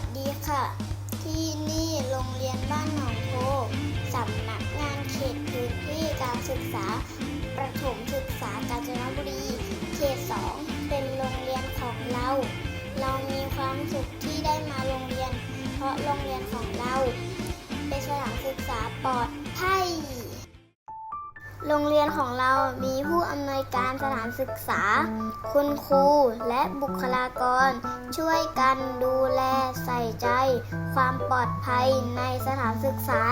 สดีค่ะ ที่นี่โรงเรียนบ้านหนองโพสำนักงานเขตพื้นที่การศึกษา ประถมศึกษากาญจนบุรี เขตสองเป็นโรงเรียนของเรา เรามีความสุขที่ได้มาโรงเรียน เพราะโรงเรียนของเรา เป็นสถานศึกษาปลอด โรงเรียนของเรามีผู้อำนวยการสถานศึกษา คุณครูและบุคลากร ช่วยกันดูแลใส่ใจ ความปลอดภัยในสถานศึกษา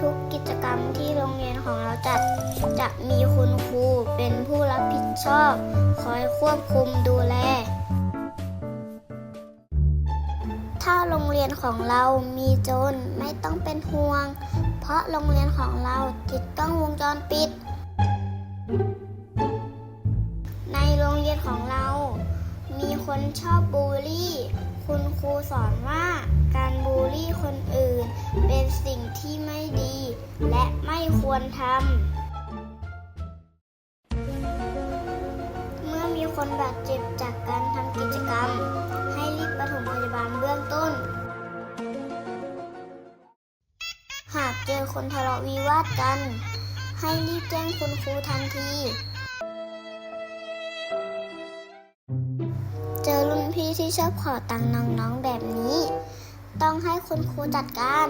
ทุกกิจกรรมที่โรงเรียนของเราจัด จะมีคุณครูเป็นผู้รับผิดชอบ คอยควบคุมดูแล ถ้าโรงเรียนของเรามีโจรไม่ต้องเป็นห่วง เพราะโรงเรียนของเราติดกล้องวงจรปิด ในโรงเรียนของเรา มีคนชอบบูลลี่ คุณครูสอนว่าการบูลลี่คนอื่นเป็นสิ่งที่ไม่ดี และไม่ควรทำ คนบาดเจ็บจากการทำกิจกรรม ให้รีบปฐมพยาบาลเบื้องต้น หากเจอคนทะเลาะวิวาทกัน ให้รีบแจ้งคุณครูทันที เจอรุ่นพี่ที่ชอบขอตังค์น้องๆแบบนี้ ต้องให้คุณครูจัดการ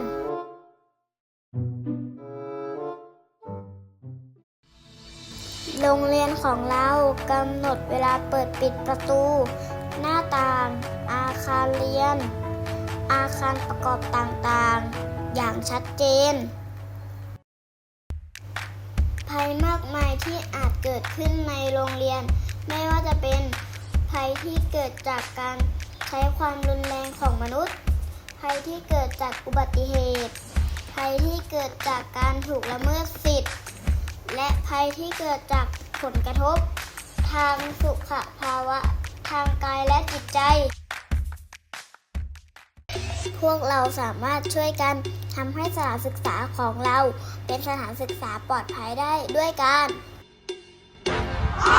โรงเรียนของเรากำหนดเวลาเปิดปิดประตู หน้าต่าง อาคารเรียน อาคารประกอบต่างๆ อย่างชัดเจน ภัยมากมายที่อาจเกิดขึ้นในโรงเรียน ไม่ว่าจะเป็นภัยที่เกิดจากการใช้ความรุนแรงของมนุษย์ ภัยที่เกิดจากอุบัติเหตุ ภัยที่เกิดจากการถูกละเมิดสิทธิ์ และภัยที่เกิดจาก ผลกระทบ ทางสุขภาวะ ทางกายและจิตใจ พวกเราสามารถช่วยกันทำให้สถานศึกษาของเรา เป็นสถานศึกษาปลอดภัยได้ด้วยกันผู